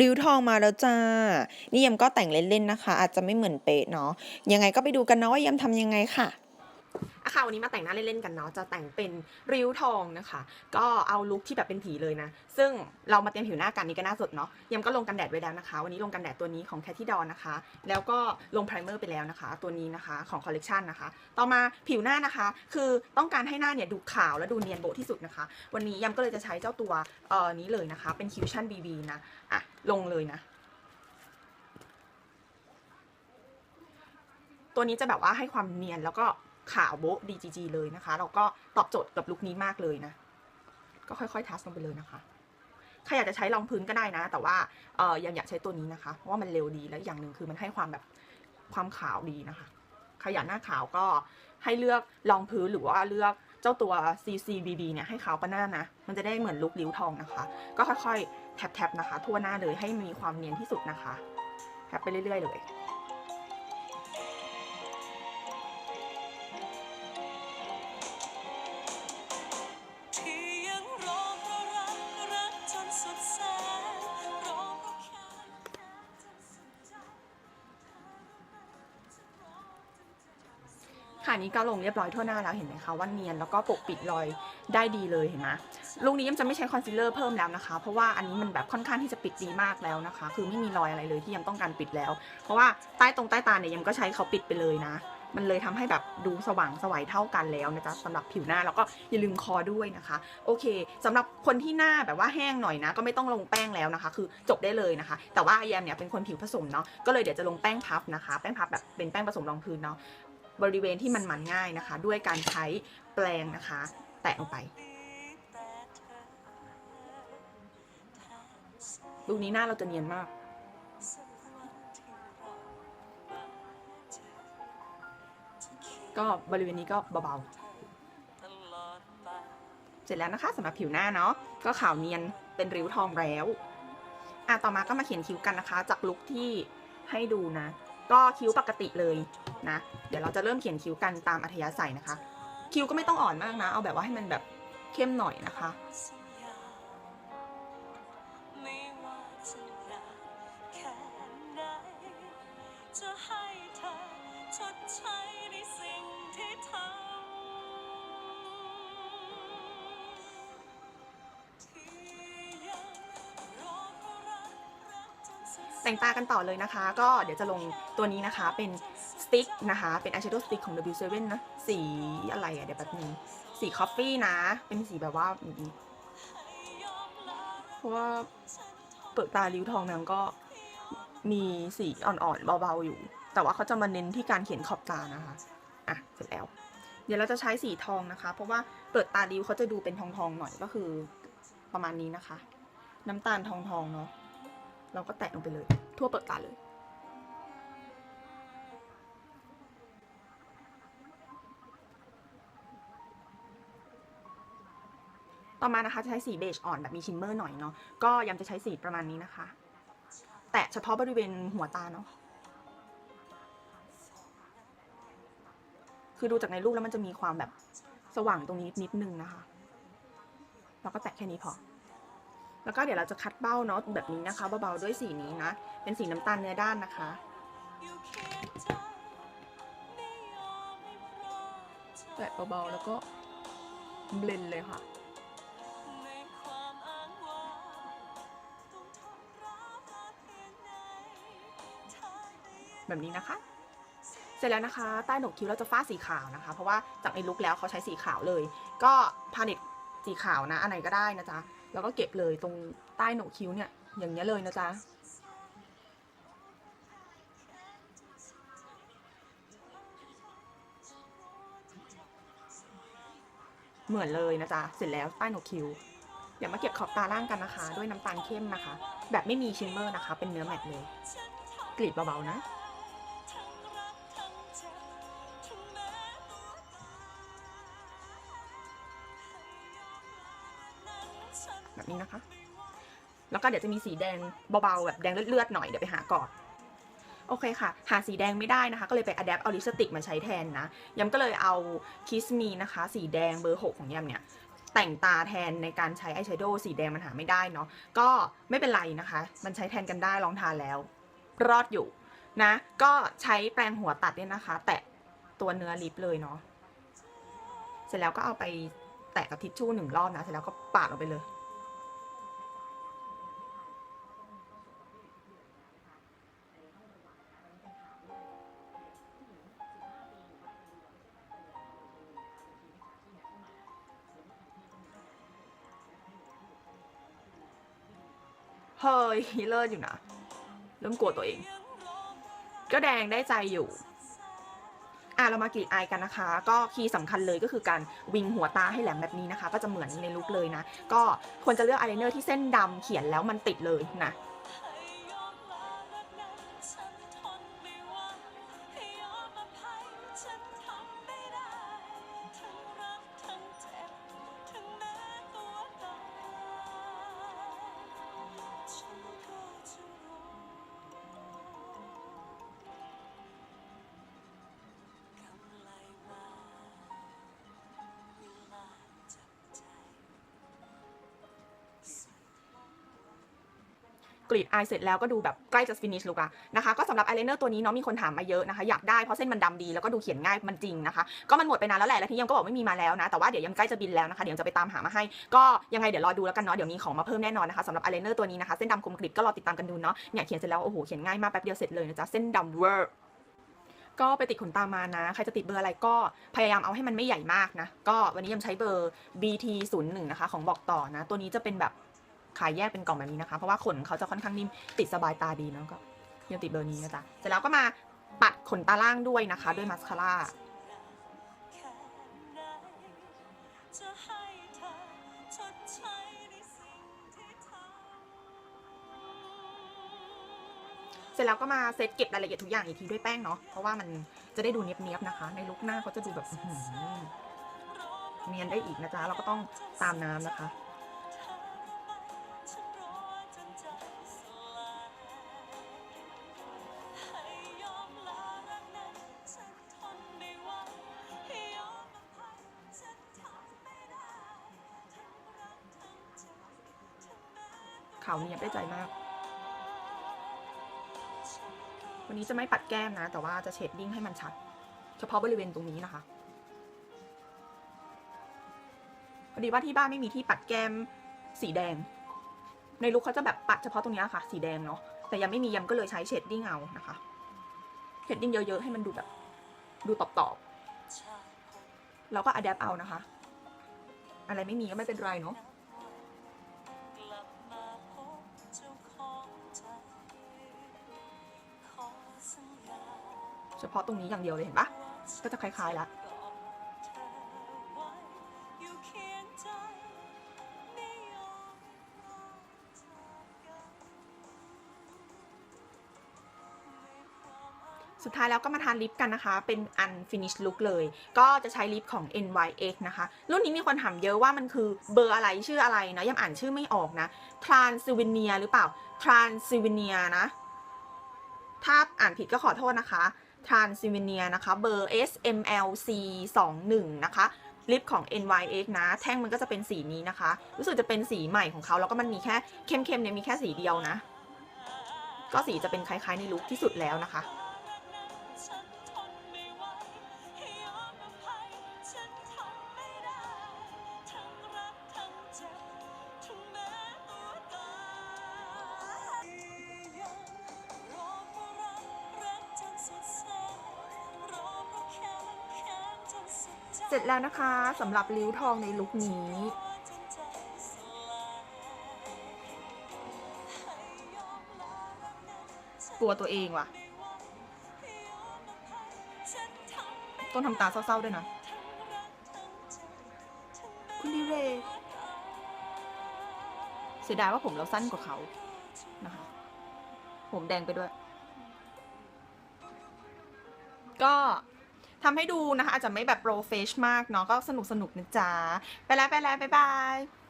ริ้วทองมาแล้วจ้า นี่ยำก็แต่งเล่นๆนะคะ อาจจะไม่เหมือนเป๊ะเนาะ ยังไงก็ไปดูกันเนาะว่ายำทำยังไงค่ะ อะค่ะวันนี้มาแต่งหน้าเล่นๆกันเนาะจะแต่งเป็นริ้วทองนะคะ ก็เอาลุคที่แบบเป็นผีเลยนะ ซึ่งเรามาเตรียมผิวหน้ากันนี่ก็น่าสดเนาะยังก็ลงกันแดดไว้แล้วนะคะ วันนี้ลงกันแดดตัวนี้ของแคทที่ดอนนะคะ แล้วก็ลงไพรเมอร์ไปแล้วนะคะ ตัวนี้นะคะของคอลเลกชันนะคะ ต่อมาผิวหน้านะคะ คือต้องการให้หน้าเนี่ยดูขาวและดูเนียนโบที่สุดนะคะ วันนี้ยำก็เลยจะใช้เจ้าตัวเอ่อนี้เลยนะคะ เป็นคิวชั่นบีบีนะอะลงเลยนะตัวนี้จะแบบว่าให้ความเนียนแล้วก็ ขาวโบ๊ะ DGG เลยนะคะแล้วก็ตอบโจทย์กับลุคนี้มากเลยนะ ก็ค่อยๆทัสลงไปเลยนะคะใครอยากจะใช้รองพื้นก็ได้นะ แต่ว่าเออยังอยากใช้ตัวนี้นะคะ เพราะว่ามันเร็วดีและอย่างหนึ่งคือมันให้ความแบบความขาวดีนะคะใครอยากหน้าขาวก็ให้เลือกรองพื้นหรือว่าเลือกเจ้าตัว CCBB เนี่ยให้ขาวปะหน้านะ มันจะได้เหมือนลุคริ้วทองนะคะ ก็ค่อยๆ แท็บๆนะคะ ทั่วหน้าเลยให้มีความเนียนที่สุดนะคะแท็บไปเรื่อยๆเลย ค่ะนี้ก็ลงเรียบร้อยทั่วหน้าแล้วเห็นไหมคะว่าเนียนแล้วก็ปกปิดรอยได้ดีเลยเห็นไหมลูกนี้ยังจะไม่ใช้คอนซีลเลอร์เพิ่มแล้วนะคะ เพราะว่าอันนี้มันแบบค่อนข้างที่จะปิดดีมากแล้วนะคะ คือไม่มีรอยอะไรเลยที่ยังต้องการปิดแล้ว เพราะว่าใต้ตรงใต้ตาเนี่ยยังก็ใช้เขาปิดไปเลยนะ มันเลยทำให้แบบดูสว่างสวัยเท่ากันแล้วนะจ๊ะสำหรับผิวหน้าแล้วก็อย่าลืมคอด้วยนะคะ โอเคสำหรับคนที่หน้าแบบว่าแห้งหน่อยนะ ก็ไม่ต้องลงแป้งแล้วนะคะ คือจบได้เลยนะคะ แต่ว่าแยมเนี่ยเป็นคนผิวผสมเนาะก็เลยเดี๋ยวจะลงแป้งพับนะคะ แป้งพับแบบเป็นแป้งผสมรองพื้นเนาะ บริเวณที่มันมันง่ายนะคะ ด้วยการใช้แปรงนะคะ แตะลงไปลูกนี้หน้าเราจะเนียนมาก ก็บริเวณนี้ก็เบาๆ เสร็จแล้วนะคะสำหรับผิวหน้าเนาะก็ขาวเนียนเป็นริ้วทองแล้วอะต่อมาก็มาเขียนคิ้วกันนะคะ จากลุคที่ให้ดูนะ ก็คิ้วปกติเลยนะ เดี๋ยวเราจะเริ่มเขียนคิ้วกันตามอัธยาศัยนะคะ คิ้วก็ไม่ต้องอ่อนมากนะ เอาแบบว่าให้มันแบบเข้มหน่อยนะคะ จะให้ แต่งตากันต่อเลยนะคะ ก็เดี๋ยวจะลงตัวนี้นะคะเป็นสติ๊กนะคะ เป็นอายแชโดว์สติ๊กของ W7 นะสีอะไรอะเดี๋ยวแป๊บนึงสีคอฟฟี่นะ เป็นสีแบบว่าเพราะว่าเปิดตาริ้วทองนางก็มีสีอ่อนๆเบาๆอยู่ แต่ว่าเขาจะมาเน้นที่การเขียนขอบตานะคะอะเสร็จแล้ว เดี๋ยวเราจะใช้สีทองนะคะ เพราะว่าเปิดตาริ้วเขาจะดูเป็นทองๆหน่อยก็คือประมาณนี้นะคะ น้ำตาลทองๆเนาะ เราก็แตะลงไปเลย ทั่วเปิดตาเลย ต่อมานะคะจะใช้สีเบจอ่อนแบบมีชิมเมอร์หน่อยเนาะก็ยังจะใช้สีประมาณนี้นะคะ แตะเฉพาะบริเวณหัวตาเนาะคือดูจากในรูปแล้วมันจะมีความแบบสว่างตรงนี้นิดนึงนะคะเราก็แตะแค่นี้พอ แล้วก็เดี๋ยวเราจะคัดเบ้าเนาะแบบนี้นะคะเบาๆด้วยสีนี้นะ เป็นสีน้ำตาลเนื้อด้านนะคะอยู่เคียงใจไม่ยอมให้พลาดจากแตะเบาๆแล้วก็เบลนเลยค่ะในความอ้างว้างต้องทนร้าวมากเพียงไหนถ้าได้ยินแบบนี้นะคะ เสร็จแล้วนะคะ ใต้หนกคิ้วเราจะฟาดสีขาวนะคะ เพราะว่าจากในลุคแล้วเขาใช้สีขาวเลย ก็พาเลตสีขาวนะ อันไหนก็ได้นะจ๊ะ แล้วก็เก็บเลยตรงใต้หนกคิ้วเนี่ย อย่างเงี้ยเลยนะจ๊ะเหมือนเลยนะจ๊ะ เสร็จแล้วใต้หนกคิ้วเดี๋ยวมาเก็บขอบตาล่างกันนะคะ ด้วยน้ำตาลเข้มนะคะ แบบไม่มีชิมเมอร์นะคะ เป็นเนื้อแมตต์เลย กรีดเบาๆนะ แบบนี้นะคะ แล้วก็เดี๋ยวจะมีสีแดงเบาๆแบบแดงเลือดๆหน่อยเดี๋ยวไปหาก่อนโอเคค่ะ หาสีแดงไม่ได้นะคะ ก็เลยไปอัดแอปเอาลิปสติกมาใช้แทนนะยำก็เลยเอาคิสมีนะคะ สีแดงเบอร์ 6 ของยำเนี่ย แต่งตาแทนในการใช้อายแชโดว์สีแดงมันหาไม่ได้เนาะก็ไม่เป็นไรนะคะ มันใช้แทนกันได้ลองทานแล้ว รอดอยู่นะ ก็ใช้แปรงหัวตัดเนี่ยนะคะ แตะตัวเนื้อลิปเลยเนาะเสร็จแล้วก็เอาไปแตะกับทิชชู่หนึ่งรอบนะเสร็จแล้วก็ปาดออกไปเลย ยเลิศอยู่นะเริ่มกลัวตัวเอง ก็แดงได้ใจอยู่อะเรามากรีดอกันนะคะ ก็คีย์สำคัญเลยก็คือการวิงหัวตาให้แหลมแบบนี้นะคะ ก็จะเหมือนในลุกเลยนะ ก็ควรจะเลือกอายไลเนอร์ที่เส้นดำเขียนแล้วมันติดเลยนะ รีดอายเสร็จแล้วก็ดูแบบใกล้จะฟินิชลุกอะนะคะก็สำหรับอายไลเนอร์ตัวนี้เนาะมีคนถามมาเยอะนะคะอยากได้เพราะเส้นมันดำดีแล้วก็ดูเขียนง่ายมันจริงนะคะก็มันหมดไปนานแล้วแหละแล้วที่ยังก็บอกไม่มีมาแล้วนะแต่ว่าเดี๋ยวยังใกล้จะบินแล้วนะคะเดี๋ยวจะไปตามหามาให้ ก็ยังไงเดี๋ยวรอดูแล้วกันเนาะเดี๋ยวมีของมาเพิ่มแน่นอนนะคะสำหรับอายไลเนอร์ตัวนี้นะคะเส้นดำคมกริบก็รอติดตามกันดูเนาะเนี่ยเขียนเสร็จแล้วโอ้โหเขียนง่ายมากแป๊บเดียวเสร็จเลยนะจ๊ะเส้นดำเวอร์ก็ไปติดขนตามานะ ใครจะติดเบอร์อะไรก็พยายามเอาให้มันไม่ใหญ่มากนะ ก็วันนี้ยังใช้เบอร์ BT 0 1 นะคะ ของบอกต่อนะ ตัวนี้จะเป็นแบบ ขายแยกเป็นกล่องแบบนี้นะคะ เพราะว่าขนเขาจะค่อนข้างนิ่มติดสบายตาดีเนาะก็ยังติดเบอร์นี้นะจ๊ะเสร็จแล้วก็มาปัดขนตาล่างด้วยนะคะ ด้วยมัสคาร่าเสร็จแล้วก็มาเซตเก็บรายละเอียดทุกอย่างอีกทีด้วยแป้งเนาะ เพราะว่ามันจะได้ดูเนียบๆนะคะ ในลุคหน้าเขาจะดูแบบอื้อหือเนียนได้อีกนะจ๊ะ เราก็ต้องตามน้ำนะคะ ขาวเนียบได้ใจมาก วันนี้จะไม่ปัดแก้มนะ แต่ว่าจะเชดดิ้งให้มันชัด เฉพาะบริเวณตรงนี้นะคะพอดีว่าที่บ้านไม่มีที่ปัดแก้มสีแดง ในลุคเขาจะแบบปัดเฉพาะตรงนี้ค่ะ สีแดงเนาะแต่ยังไม่มียำก็เลยใช้เชดดิ้งเอานะคะเชดดิ้งเยอะๆให้มันดูแบบ ดูตอบๆแล้วก็อัดแอปเอานะคะ อะไรไม่มีก็ไม่เป็นไรเนาะ เฉพาะตรงนี้อย่างเดียวเลยเห็นปะก็จะคล้ายๆละกอดเธอไว้อยู่เคียงใจไม่ยอมลาจากกันในความอ้างสุดท้ายแล้วก็มาทานลิปกันนะคะ เป็น unfinished look เลย ก็จะใช้ลิปของ NYX นะคะ รุ่นนี้มีคนถามเยอะว่ามันคือเบอร์อะไรชื่ออะไรนะยังอ่านชื่อไม่ออกนะ Transylvania หรือเปล่า Transylvania นะ ถ้าอ่านผิดก็ขอโทษนะคะทรานซิเวเนียนะคะ เบอร์ SMLC 21นะคะลิปของ NYX นะ แท่งมันก็จะเป็นสีนี้นะคะ รู้สึกจะเป็นสีใหม่ของเขา แล้วก็มันมีแค่เข้มๆเนี่ยมีแค่สีเดียวนะ ก็สีจะเป็นคล้ายๆในลุคที่สุดแล้วนะคะ เสร็จแล้วนะคะสำหรับริ้วทองในลุคนี้ กลัวตัวเองว่ะไม่ไหวให้ยอมอภัยฉันทำต้องทำตาเศร้าๆด้วยนะ คุณดิเรเสียดายว่าผมเราสั้นกว่าเขานะคะ ผมแดงไปด้วย ก็ ทำให้ดูนะคะ อาจจะไม่แบบโปรเฟชมากเนาะก็สนุกสนุกนะจ๊ะ ไปแล้วไปแล้วบ๊ายบาย